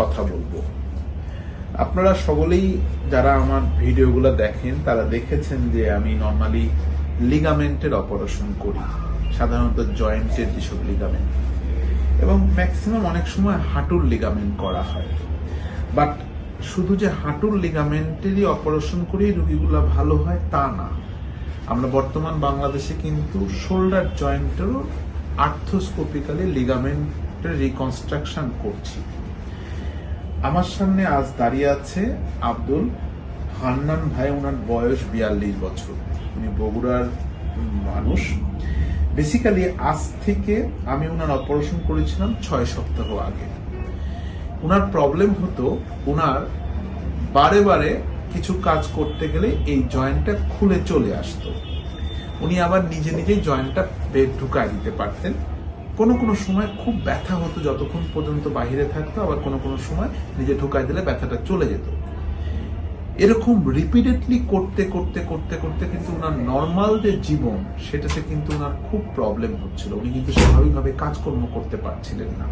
কথা বলব। আপনারা সকলেই যারা আমার ভিডিওগুলো দেখেন, তারা দেখেছেন যে আমি নর্মালি লিগামেন্টের অপারেশন করি, সাধারণত জয়েন্টের যেসব লিগামেন্ট এবং ম্যাক্সিমাম অনেক সময় হাঁটুর লিগামেন্ট করা হয়। বাট শুধু যে হাঁটুর লিগামেন্টেরই অপারেশন করেই রোগীগুলো ভালো হয়, তা না। আমরা বর্তমান বাংলাদেশে কিন্তু শোল্ডার জয়েন্টেরও আর্থোস্কোপিক্যালি লিগামেন্টের রিকনস্ট্রাকশন করছি। আমার সামনে আজ দাঁড়িয়ে আছে আব্দুল হান্নান ভাই ওনার বয়স বিয়াল্লিশ বছর। উনি বগুড়ার মানুষ। বেসিক্যালি আজ থেকে আমি ওনার অপারেশন করেছিলাম ছয় সপ্তাহ আগে। ওনার প্রবলেম হতো ওনার বারে বারে কিছু কাজ করতে গেলে এই জয়েন্টটা খুলে চলে আসতো। উনি আবার নিজে নিজেই জয়েন্টটা ঢুকায় দিতে পারতেন। কোনো কোনো সময় খুব ব্যথা হতো যতক্ষণ পর্যন্ত বাহিরে থাকতো, আবার কোনো কোনো সময় নিজে ঢুকাই দিলে ব্যথাটা চলে যেত। এরকম রিপিটেডলি করতে করতে করতে করতে কিন্তু ওনার নর্মাল যে জীবন, সেটাতে কিন্তু ওনার খুব প্রবলেম হচ্ছিল। উনি কিন্তু স্বাভাবিকভাবে কাজকর্ম করতে পারছিলেন না।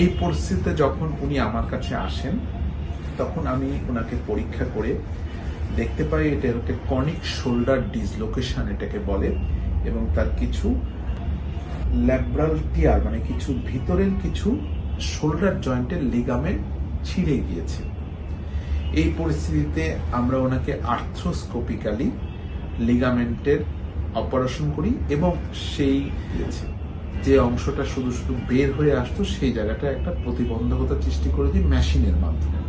এই পরিস্থিতিতে যখন উনি আমার কাছে আসেন, তখন আমি ওনাকে পরীক্ষা করে দেখতে পাই, এটা হচ্ছে কনিক শোল্ডার ডিসলোকেশন এটাকে বলে, এবং তার কিছু ল্যাব্রাল টিয়ার মানে কিছু ভিতরের কিছু শোল্ডার জয়েন্টের লিগামেন্ট ছিঁড়ে গিয়েছে। এই পরিস্থিতিতে আমরা ওনাকে আর্থ্রোস্কোপিক্যালি লিগামেন্টের অপারেশন করি এবং সেই যে অংশটা শুধু শুধু বের হয়ে আসতো সেই জায়গাটা একটা প্রতিবন্ধকতা সৃষ্টি করে দিই মেশিনের মাধ্যমে।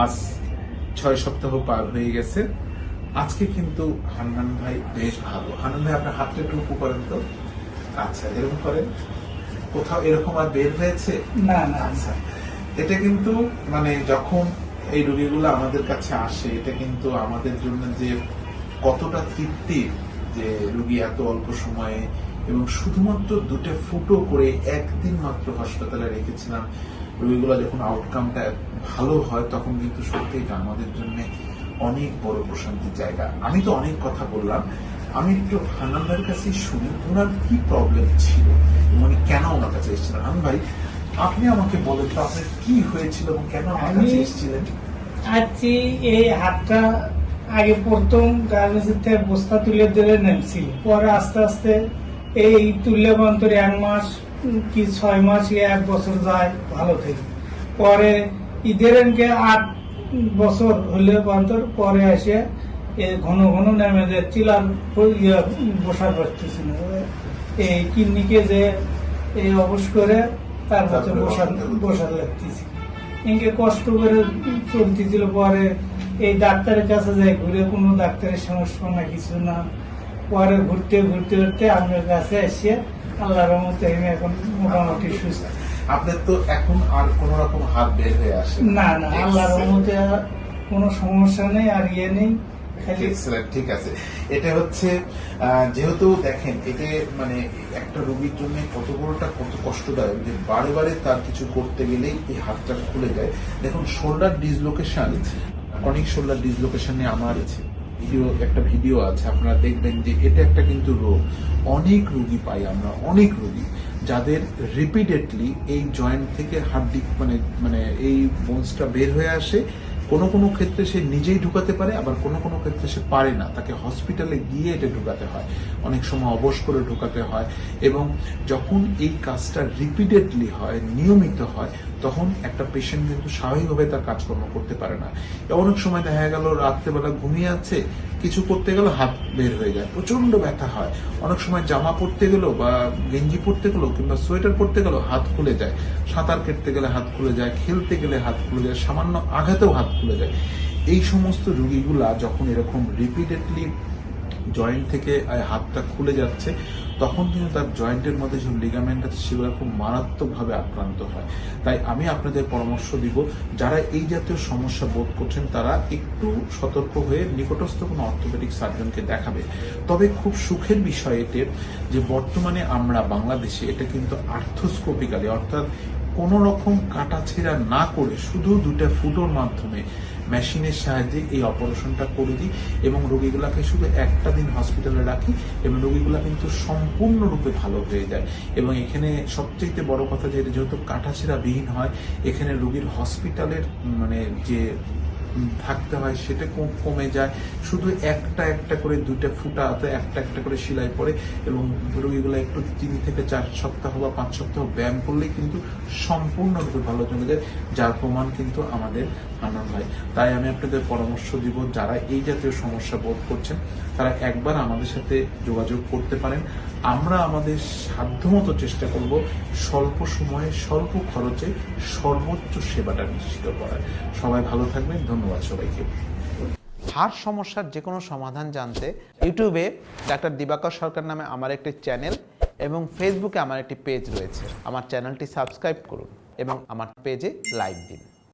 আজ ছয় সপ্তাহ পার হয়ে গেছে। আজকে কিন্তু হান্নান ভাই বেশ ভালো। হান্নান ভাই আপনার হাতটা একটু উপু করেন তো? আচ্ছা এরকম করেন কোথাও এরকম আর বের হয়েছে? না না আচ্ছা এটা কিন্তু মানে যখন এই রোগীগুলো আমাদের কাছে আসে এটা কিন্তু আমাদের জন্য যে কতটা তৃপ্তির যে রুগী এত অল্প সময়ে এবং শুধুমাত্র দুটো ফুটো করে একদিন মাত্র হাসপাতালে রেখেছিলাম রুগীগুলো যখন আউটকামটা ভালো হয় তখন কিন্তু সত্যি এটা আমাদের জন্য অনেক বড় প্রশান্তির জায়গা। আমি তো অনেক কথা বললাম আমি একটু হান্নানদার কাছে শুনি ওনার কি প্রবলেম ছিল? মানে কেন ওনার কাছে এসেছিলেন? হান্নান ভাই আপনি আমাকে বলেন তো আপনার কি হয়েছিল এবং কেন আমার কাছে আমি- এসেছিলেন? আজকে এই হাতটা আগে প্রথম গার্মেন্টসের থেকে বস্তা তুলে দিলে নেমছিল পরে আস্তে আস্তে এই তুললে অন্তর এক মাস কি ছয় মাস কি এক বছর যায় ভালো থেকে। পরে ঈদের আট বছর হলে অন্তর পরে এসে ঘন ঘন নেমে ওই ইয়ে বসার পারতেছিল এই কিডনিকে যে এই অবশ করে তারপর তারপরে বসার। বসার লাগতেছে ইনকে কষ্ট করে চলতেছিল পরে এই ডাক্তারের কাছে যাই ঘুরে কোনো ডাক্তারের সমস্যা না কিছু না। পরে ঘুরতে ঘুরতে ঘুরতে আপনার কাছে এসে আল্লাহ রহমতে আমি এখন মোটামুটি সুস্থ। আপনার তো এখন আর কোন রকম হাত বের হয়ে আসে না। না আল্লাহ রহমতে কোনো সমস্যা নেই আর ইয়ে নেই। ঠিক আছে। এটা হচ্ছে যেহেতু দেখেন এতে মানে একটা রোগীর জন্য কত বড়টা কত কষ্টদায়ক যে বারে বারে তার কিছু করতে গেলেই এই হাতটা খুলে যায়। দেখুন শোল্ডার ডিসলোকেশন কনিক শোল্ডার ডিসলোকেশন আমার আছে। ভিডিও, একটা ভিডিও আছে, আপনারা দেখবেন যে এটা একটা কিন্তু রোগ। অনেক রোগী পাই আমরা, অনেক রোগী, যাদের রিপিটেডলি এই জয়েন্ট থেকে হাড্ডি মানে মানে এই বোনসটা বের হয়ে আসে কোনো কোনো ক্ষেত্রে সে নিজেই ঢুকাতে পারে, আবার কোনো কোনো ক্ষেত্রে সে পারে না। তাকে হসপিটালে গিয়ে এটা ঢুকাতে হয়। অনেক সময় অবশ করে ঢুকাতে হয় এবং যখন এই কাজটা রিপিটেডলি হয়, নিয়মিত হয় তখন একটা পেশেন্ট কিন্তু স্বাভাবিকভাবে তার কাজকর্ম করতে পারে না। অনেক সময় দেখা গেল, রাত্রেবেলা ঘুমিয়ে আছে, কিছু করতে গেলে হাত বের হয়ে যায় প্রচণ্ড ব্যথা হয়। অনেক সময় জামা পরতে গেল বা গেঞ্জি পরতে গেলো কিংবা সোয়েটার পরতে গেল হাত খুলে যায়। সাঁতার কেটতে গেলে হাত খুলে যায়, খেলতে গেলে হাত খুলে যায়, সামান্য আঘাতেও হাত খুলে যায়। এই সমস্ত রুগীগুলা যখন এরকম রিপিটেডলি জয়েন্ট থেকে হাতটা খুলে যাচ্ছে তখন কিন্তু তার জয়েন্টের মধ্যে যে লিগামেন্ট আছে, সেগুলো খুব মারাত্মকভাবে আক্রান্ত হয়। তাই আমি আপনাদের পরামর্শ দিব, যারা এই জাতীয় সমস্যা বোধ করছেন, তারা একটু সতর্ক হয়ে নিকটস্থ কোনো অর্থোপেডিক সার্জনকে দেখাবে। তবে খুব সুখের বিষয় এতে, যে বর্তমানে আমরা বাংলাদেশে, এটা কিন্তু আর্থোস্কোপিক্যালি অর্থাৎ কোনো রকম কাটাছেঁড়া না করে শুধু দুটা ফুটোর মাধ্যমে মেশিনের সাহায্যে এই অপারেশনটা করে দিই এবং রোগীগুলাকে শুধু একটা দিন হসপিটালে রাখি এবং রোগীগুলা কিন্তু সম্পূর্ণরূপে ভালো হয়ে যায়। এবং এখানে সবচেয়ে বড় কথা যে, যেহেতু কাটাছেড়া বিহীন হয়, এখানে রোগীর হসপিটালের মানে যে থাকতে হয়, সেটা কম- যায়। শুধু একটা একটা করে দুইটা ফুটাতে একটা একটা করে সেলাই পড়ে এবং রোগীগুলো একটু তিন থেকে চার সপ্তাহ বা পাঁচ সপ্তাহ ব্যায়াম করলেই কিন্তু সম্পূর্ণরূপে ভালো জমে যায়, যার প্রমাণ কিন্তু আমাদের আনন্দ হয় তাই আমি আপনাদের পরামর্শ দিব, যারা এই জাতীয় সমস্যা বোধ করছেন, তারা একবার আমাদের সাথে যোগাযোগ করতে পারেন। আমরা আমাদের সাধ্যমতো চেষ্টা করব স্বল্প সময়ে, স্বল্প খরচে সর্বোচ্চ সেবাটা নিশ্চিত করার। সবাই ভালো থাকবেন, ধন্যবাদ সবাইকে। হাড় সমস্যার যে কোনো সমাধান জানতে ইউটিউবে ডাক্তার দিবাকর সরকার নামে আমার একটি চ্যানেল এবং ফেসবুকে আমার একটি পেজ রয়েছে। আমার চ্যানেলটি সাবস্ক্রাইব করুন এবং আমার পেজে লাইক দিন।